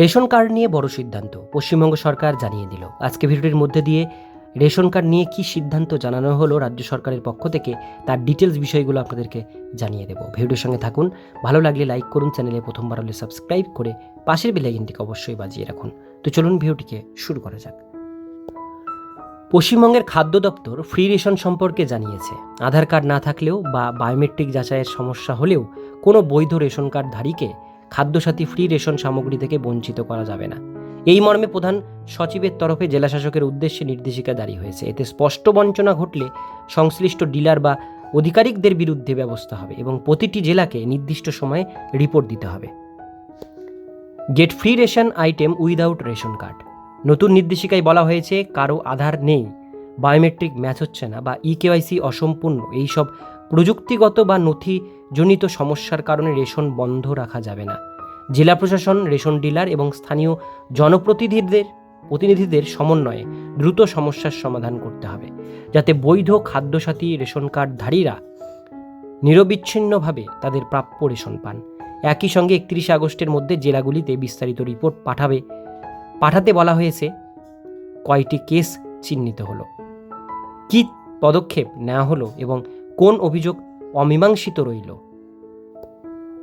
Ration card নিয়ে বড় সিদ্ধান্ত, পশ্চিমবঙ্গ সরকার জানিয়ে দিল। আজকে ভিডিওটির মধ্যে দিয়ে রেশন কার্ড নিয়ে কি সিদ্ধান্ত জানানো হলো রাজ্য সরকারের পক্ষ থেকে, তার ডিটেলস বিষয়গুলো আপনাদেরকে জানিয়ে দেবো। ভিডিওর সঙ্গে থাকুন, ভালো লাগলে লাইক করুন, চ্যানেলে প্রথমবার হলে সাবস্ক্রাইব করে পাশের বেলাইকিনটিকে অবশ্যই বাজিয়ে রাখুন। তো চলুন ভিডিওটিকে শুরু করা যাক। পশ্চিমবঙ্গের খাদ্য দপ্তর ফ্রি রেশন সম্পর্কে জানিয়েছে, আধার কার্ড না থাকলেও বা বায়োমেট্রিক যাচাইয়ের সমস্যা হলেও কোনো বৈধ রেশন কার্ডধারীকে খাদ্যসাথী ফ্রি রেশন সামগ্রী থেকে বঞ্চিত করা যাবে না। এই মর্মে প্রধান সচিবের তরফে জেলা শাসকের উদ্দেশ্যে নির্দেশিকা জারি হয়েছে। এতে স্পষ্ট বঞ্চনা ঘটলে সংশ্লিষ্ট ডিলার বা আধিকারিকদের বিরুদ্ধে ব্যবস্থা হবে এবং প্রতিটি জেলাকে নির্দিষ্ট সময়ে রিপোর্ট দিতে হবে। Get free ration item without ration card. নতুন নির্দেশিকায় বলা হয়েছে, কারও আধার নেই, বায়োমেট্রিক ম্যাচ হচ্ছে না বা ই কেওয়াইসি অসম্পূর্ণ, এইসব প্রযুক্তিগত বা নথিজনিত সমস্যার কারণে রেশন বন্ধ রাখা যাবে না। জেলা প্রশাসন, রেশন ডিলার এবং স্থানীয় জনপ্রতিনিধিদের, প্রতিনিধিদের সমন্বয়ে দ্রুত সমস্যার সমাধান করতে হবে, যাতে বৈধ খাদ্যসাথী রেশন কার্ডধারীরা নিরবিচ্ছিন্নভাবে তাদের প্রাপ্য রেশন পান। একই সঙ্গে একত্রিশে আগস্টের মধ্যে জেলাগুলিতে বিস্তারিত রিপোর্ট পাঠাবে, পাঠাতে বলা হয়েছে, কয়টি কেস চিহ্নিত হলো। কী পদক্ষেপ নেওয়া হলো এবং কোন অভিযোগ অমীমাংসিত রইল?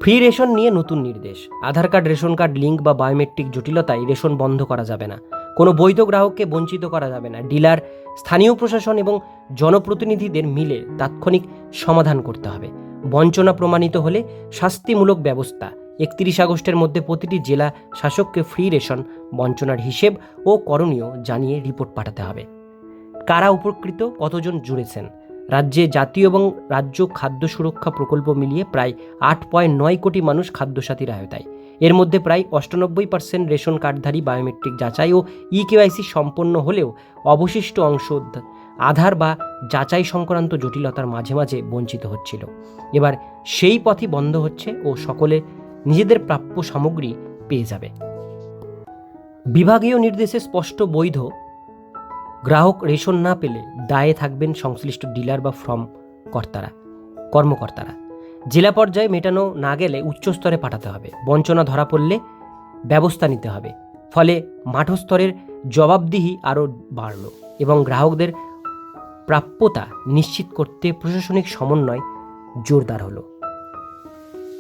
ফ্রি রেশন নিয়ে নতুন নির্দেশ। Aadhaar card, ration card, link বা বায়োমেট্রিক জটিলতায় রেশন বন্ধ করা যাবে না। কোনো বৈধ গ্রাহককে বঞ্চিত করা যাবে না। ডিলার, স্থানীয় প্রশাসন এবং জনপ্রতিনিধিদের মিলে তাৎক্ষণিক সমাধান করতে হবে। বঞ্চনা প্রমাণিত হলে শাস্তিমূলক ব্যবস্থা। একত্রিশ আগস্টের মধ্যে প্রতিটি জেলা শাসককে ফ্রি রেশন বঞ্চনার হিসেব ও করণীয় জানিয়ে রিপোর্ট পাঠাতে হবে। কারা উপকৃত? কতজন জুড়েছেন? রাজ্যে জাতীয় এবং রাজ্য খাদ্য সুরক্ষা প্রকল্প মিলিয়ে প্রায় আট পয়েন্ট নয় কোটি মানুষ খাদ্যসাথীর আয়তায়। এর মধ্যে প্রায় অষ্টানব্বই পার্সেন্ট রেশন কার্ডধারী বায়োমেট্রিক যাচাই ও ই কেওয়াইসি সম্পন্ন হলেও অবশিষ্ট অংশ আধার বা যাচাই সংক্রান্ত জটিলতার মাঝে মাঝে বঞ্চিত হচ্ছিল। এবার সেই পথই বন্ধ হচ্ছে ও সকলে নিজেদের প্রাপ্য সামগ্রী পেয়ে যাবে। বিভাগীয় নির্দেশে স্পষ্ট বৈধ গ্রাহক রেশন না পেলে দায়ে থাকবেন সংশ্লিষ্ট ডিলার বা ফর্ম কর্তারা, কর্মকর্তারা। জেলা পর্যায়ে মেটানো না গেলে উচ্চস্তরে পাঠাতে হবে। বঞ্চনা ধরা পড়লে ব্যবস্থা নিতে হবে। ফলে মাঠস্তরের জবাবদিহি আরও বাড়ল এবং গ্রাহকদের প্রাপ্যতা নিশ্চিত করতে প্রশাসনিক সমন্বয় জোরদার হলো।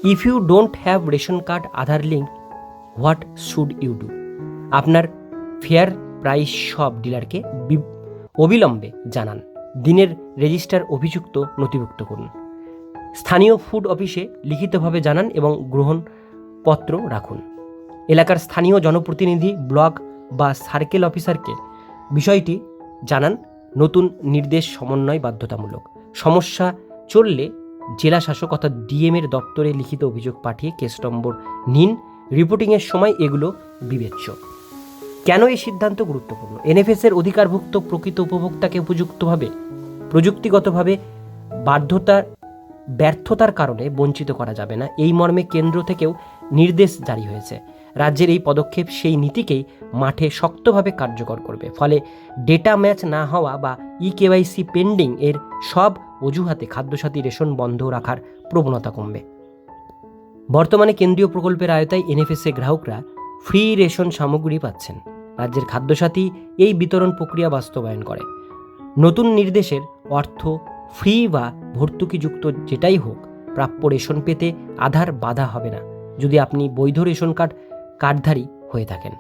If you don't have ration card, Aadhaar link what should you do আপনার ফেয়ার প্রাইস সব ডিলারকে অবিলম্বে জানান। দিনের রেজিস্টার অভিযুক্ত নথিভুক্ত করুন। স্থানীয় ফুড অফিসে লিখিতভাবে জানান এবং গ্রহণপত্র রাখুন। এলাকার স্থানীয় জনপ্রতিনিধি ব্লক বা সার্কেল অফিসারকে বিষয়টি জানান নতুন নির্দেশ সমন্বয় বাধ্যতামূলক। সমস্যা চললে জেলা শাসক অর্থাৎ ডিএম এর দপ্তরে লিখিত অভিযোগ পাঠিয়ে কেস নম্বর নিন। রিপোর্টিংয়ের সময় এগুলো বিবেচ্য। কেন এই সিদ্ধান্ত গুরুত্বপূর্ণ? এনএফএস এর অধিকারভুক্ত প্রকৃত উপভোক্তাকে উপযুক্তভাবে, প্রযুক্তিগতভাবে বাধ্যতার, ব্যর্থতার কারণে বঞ্চিত করা যাবে না। এই মর্মে কেন্দ্র থেকেও নির্দেশ জারি হয়েছে। রাজ্যের এই পদক্ষেপ সেই নীতিকেই মাঠে শক্তভাবে কার্যকর করবে। ফলে ডেটা ম্যাচ না হওয়া বা ই কেওয়াইসি পেন্ডিং এর সব অজুহাতে খাদ্যসাথী রেশন বন্ধ রাখার প্রবণতা কমবে। বর্তমানে কেন্দ্রীয় প্রকল্পের আয়তায় এনএফএসএ গ্রাহকরা ফ্রি রেশন সামগ্রী পাচ্ছেন। রাজ্যের খাদ্যসাথী এই বিতরণ প্রক্রিয়া বাস্তবায়ন করে। নতুন নির্দেশের অর্থ ফ্রি বা ভর্তুকিযুক্ত যেটাই হোক, প্রাপ্য রেশন পেতে আধার বাধা হবে না, যদি আপনি বৈধ রেশন কার্ড কার্ডধারী হয়ে থাকেন।